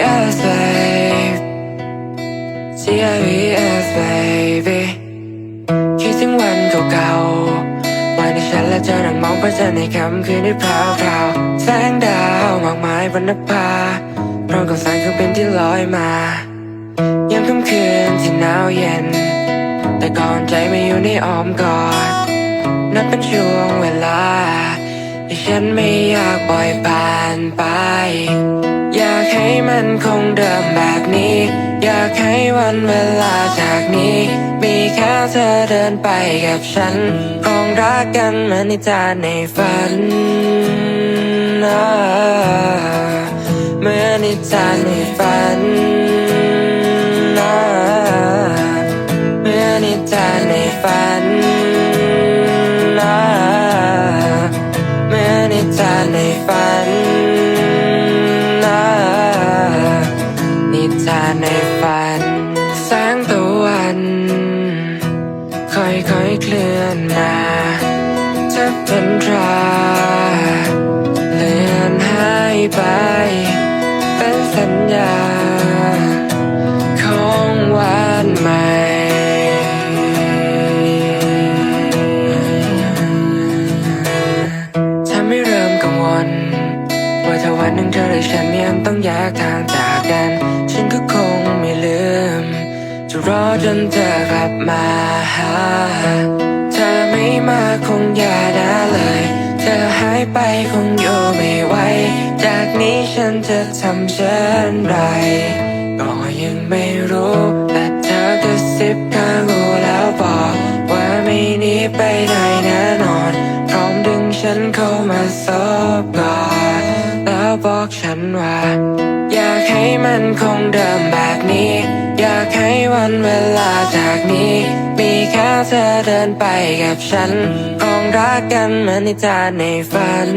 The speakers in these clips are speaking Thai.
GS babe GS baby คิดถึงวันเก่าๆวันที่ฉันและเธอนั่งมองพระจันทร์ในค่ำคืนที่พร่วๆแสงดาวมากมายบนนภาพร้อมกับสายเครื่องบินที่ลอยมายามค่ำคืนที่หนาวเย็น แต่ก่อนใจไม่อยู่ในอ้อมกอดนับเป็นช่วงเวลาที่ฉันไม่อยากปล่อยผ่านไป คงเดิมแบบนี้ อยากให้วันเวลาจากนี้ มีแค่เธอเดินไปกับฉัน คงรักกันเหมือนนิจานในฝันเหมือนนิจานในฝัน เป็นตราเลื่อนหายไป เป็นสัญญา ของวันใหม่ทำให้เริ่มกังวลว่าถ้าวันหนึ่งเธอและฉันยังต้องแยกทางจากกัน ฉันก็คงไม่ลืม จะรอจนเธอกลับมาหา ไม่มาคงอย่านะเลย เธอหายไปคงอยู่ไม่ไหว จากนี้ฉันจะทำเช่นไร ก็ยังไม่รู้แต่เธอกระซิบข้างหูแล้วบอก ว่าไม่หนีไปไหนแน่นอน พร้อมดึงฉันเข้ามาซบกอดแล้วบอกฉันว่า อยากให้มันคงเดิมแบบ เธอเดินไปกับฉัน คงรักกันเหมือนในจานในฝัน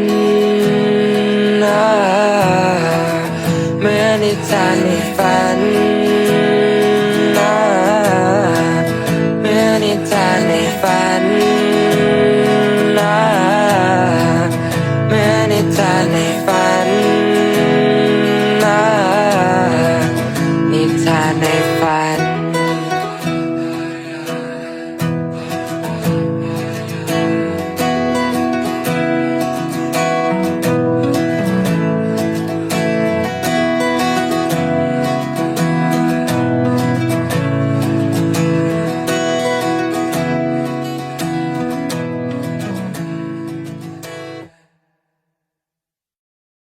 เหมือนในจานใน